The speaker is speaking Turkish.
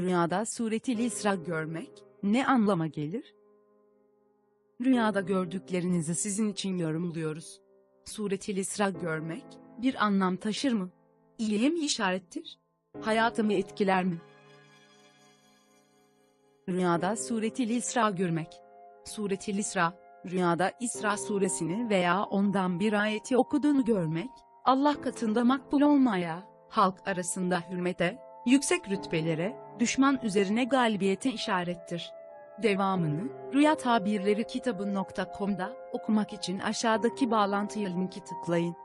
Rüyada suretil İsra görmek, ne anlama gelir? Rüyada gördüklerinizi sizin için yorumluyoruz. Suretil İsra görmek, bir anlam taşır mı? İyiye mi işarettir? Hayatımı etkiler mi? Rüyada suretil İsra görmek. Suretil İsra, rüyada İsra suresini veya ondan bir ayeti okuduğunu görmek, Allah katında makbul olmaya, halk arasında hürmete, yüksek rütbelere, düşman üzerine galibiyete işarettir. Devamını, Rüya Tabirleri kitabı.com'da okumak için aşağıdaki bağlantıya linki tıklayın.